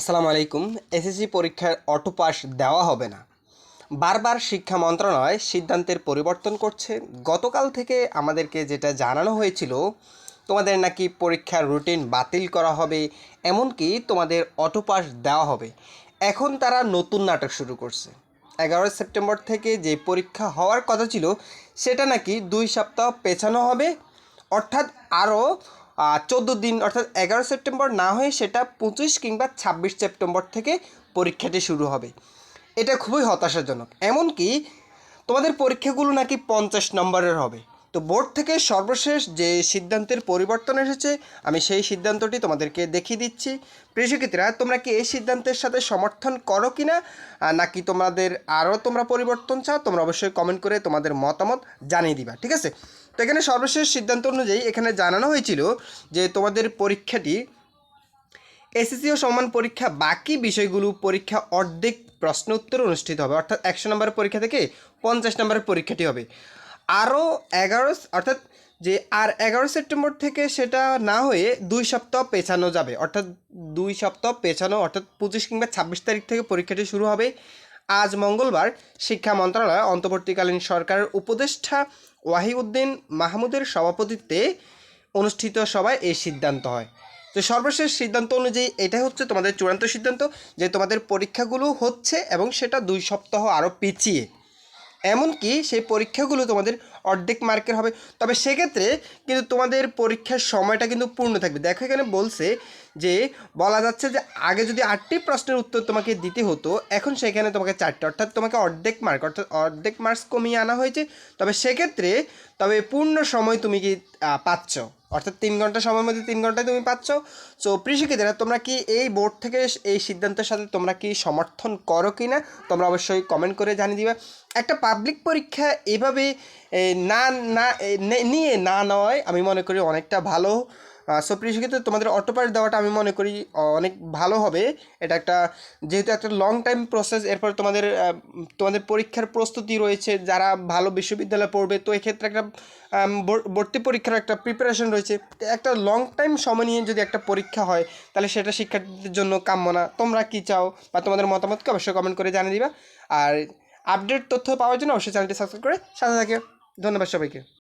আসসালামু আলাইকুম। এসএসসি পরীক্ষার অটো পাস দেওয়া হবে না। বারবার শিক্ষা মন্ত্রণালয় সিদ্ধান্তের পরিবর্তন করছে। গতকাল থেকে আমাদেরকে যেটা জানানো হয়েছিল, তোমাদের নাকি পরীক্ষার রুটিন বাতিল করা হবে, এমনকি তোমাদের অটো পাস দেওয়া হবে। এখন তারা নতুন নাটক শুরু করছে। এগারোই সেপ্টেম্বর থেকে যে পরীক্ষা হওয়ার কথা ছিল, সেটা নাকি দুই সপ্তাহ পেছানো হবে, অর্থাৎ আরও চোদ্দ দিন, অর্থাৎ এগারো সেপ্টেম্বর না হয়ে সেটা পঁচিশ কিংবা ছাব্বিশ সেপ্টেম্বর থেকে পরীক্ষাটি শুরু হবে। এটা খুবই হতাশাজনক। এমনকি তোমাদের পরীক্ষাগুলো নাকি পঞ্চাশ নম্বরের হবে। তো বোর্ড থেকে সর্বশেষ যে সিদ্ধান্তের পরিবর্তন এসেছে, আমি সেই সিদ্ধান্তটি তোমাদেরকে দেখিয়ে দিচ্ছি। প্রিয় তোমরা কি এই সিদ্ধান্তের সাথে সমর্থন করো কি না নাকি তোমাদের আরও তোমরা পরিবর্তন চাও, তোমরা অবশ্যই কমেন্ট করে তোমাদের মতামত জানিয়ে দিবা, ঠিক আছে? তো এখানে সর্বশেষ সিদ্ধান্ত অনুযায়ী এখানে জানানো হয়েছিল যে তোমাদের পরীক্ষাটি এসএসসি ও সমান পরীক্ষা, বাকি বিষয়গুলো পরীক্ষা অর্ধেক প্রশ্ন উত্তর অনুষ্ঠিত হবে, অর্থাৎ একশো নম্বরের পরীক্ষা থেকে পঞ্চাশ নম্বরের পরীক্ষাটি হবে। আরও এগারো অর্থাৎ যে আর এগারো সেপ্টেম্বর থেকে সেটা না হয়ে দুই সপ্তাহ পেছানো যাবে। অর্থাৎ দুই সপ্তাহ পেছানো, অর্থাৎ পঁচিশ কিংবা ছাব্বিশ তারিখ থেকে পরীক্ষাটি শুরু হবে। আজ মঙ্গলবার শিক্ষা মন্ত্রণালয় অন্তর্বর্তীকালীন সরকারের উপদেষ্টা ওয়াহিউদ্দিন মাহমুদের সভাপতিত্বে অনুষ্ঠিত সভায় এই সিদ্ধান্ত হয়। তো সর্বশেষ সিদ্ধান্ত অনুযায়ী এটাই হচ্ছে তোমাদের চূড়ান্ত সিদ্ধান্ত যে তোমাদের পরীক্ষাগুলো হচ্ছে এবং সেটা দুই সপ্তাহ আরও পিছিয়ে এমনকি সেই পরীক্ষাগুলো তোমাদের অর্ধেক মার্কের হবে। তবে সেক্ষেত্রে কিন্তু তোমাদের পরীক্ষার সময়টা কিন্তু পূর্ণ থাকবে। দেখো এখানে বলছে যে বলা যাচ্ছে যে আগে যদি আটটি প্রশ্নের উত্তর তোমাকে দিতে হতো, এখন সেখানে তোমাকে চারটে। অর্থাৎ তোমাকে অর্ধেক মার্ক অর্থাৎ অর্ধেক মার্কস কমিয়ে আনা হয়েছে। তবে সেক্ষেত্রে, তবে পূর্ণ সময় তুমি কি পাচ্ছ? অর্থাৎ তিন ঘণ্টা সময়ের মধ্যে তিন ঘন্টায় তুমি পাচ্ছ। সো প্রিয় তোমরা কি এই বোর্ড থেকে এই সিদ্ধান্তের সাথে তোমরা কি সমর্থন করো কি না তোমরা অবশ্যই কমেন্ট করে জানিয়ে দিবে। একটা পাবলিক পরীক্ষা এভাবে না না, নিয়ে না নেওয়ায় আমি মনে করি অনেকটা ভালো। সো প্রিয় তোমাদের অটোপাস দেওয়াটা আমি মনে করি অনেক ভালো হবে। এটা একটা, যেহেতু একটা লং টাইম প্রসেস এরপর তোমাদের তোমাদের পরীক্ষার প্রস্তুতি রয়েছে, যারা ভালো বিশ্ববিদ্যালয়ে পড়বে, তো এক্ষেত্রে একটা ভর্তি পরীক্ষার একটা প্রিপারেশন রয়েছে। একটা লং টাইম সময় নিয়ে যদি একটা পরীক্ষা হয়, তাহলে সেটা শিক্ষার্থীদের জন্য কাম্য না তোমরা কি চাও বা তোমাদের মতামতকে অবশ্যই কমেন্ট করে জানিয়ে দিবা। আর আপডেট তথ্য পাওয়ার জন্য অবশ্যই চ্যানেলটি সাবস্ক্রাইব করে সাথে থাকে। ধন্যবাদ সবাইকে।